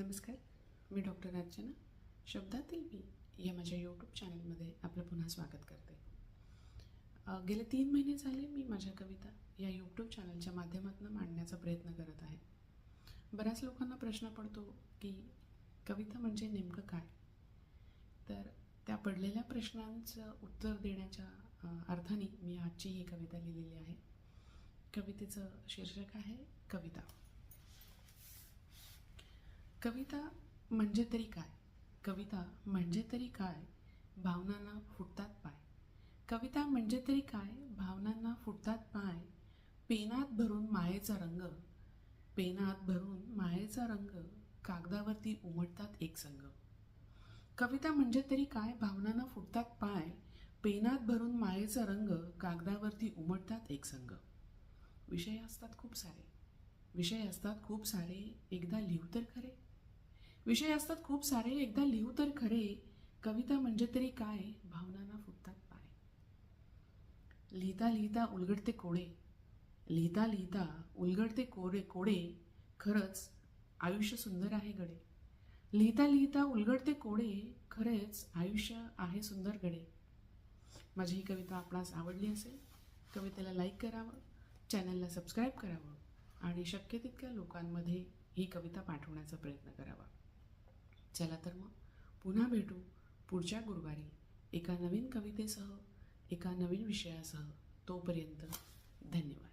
नमस्कार. मी डॉक्टर अर्चना. शब्दातील मी या माझ्या यूट्यूब चॅनलमध्ये आपलं पुन्हा स्वागत करते. गेले तीन महिने झाले मी माझ्या कविता या यूट्यूब चॅनलच्या माध्यमातून मांडण्याचा प्रयत्न करत आहे. बऱ्याच लोकांना प्रश्न पडतो की कविता म्हणजे नेमकं काय? तर त्या पडलेल्या प्रश्नांचं उत्तर देण्याच्या अर्थाने मी आजची ही कविता लिहिलेली आहे. कवितेचं शीर्षक आहे कविता. कविता म्हणजे तरी काय? कविता म्हणजे तरी काय? भावनांना फुटतात पाय. कविता म्हणजे तरी काय? भावनांना फुटतात पाय. पेनात भरून मायेचा रंग. पेनात भरून मायेचा रंग. कागदावरती उमटतात एक संग कविता म्हणजे तरी काय? भावनांना फुटतात पाय. पेनात भरून मायेचा रंग. कागदावरती उमटतात एक संग विषय असतात खूप सारे. विषय असतात खूप सारे. एकदा लिहू तर खरे. विषय असतात खूप सारे. एकदा लिहू तर खरे. कविता म्हणजे तरी काय? भावनांना फुटतात पाय लिहिता लिहिता उलगडते कोडे. लिहिता लिहिता उलगडते कोडे कोडे. खरंच आयुष्य सुंदर आहे गडे. लिहिता लिहिता उलगडते कोडे. खरेच आयुष्य आहे सुंदर गडे. माझी ही कविता आपणास आवडली असेल कवितेला लाईक करावं चॅनलला सबस्क्राईब करावं आणि शक्य तितक्या लोकांमध्ये ही कविता पाठवण्याचा प्रयत्न करावा. चला तर मग. पुन्हा भेटू पुढच्या गुरुवारी एका नवीन कवितेसह एका नवीन विषयासह. तोपर्यंत धन्यवाद.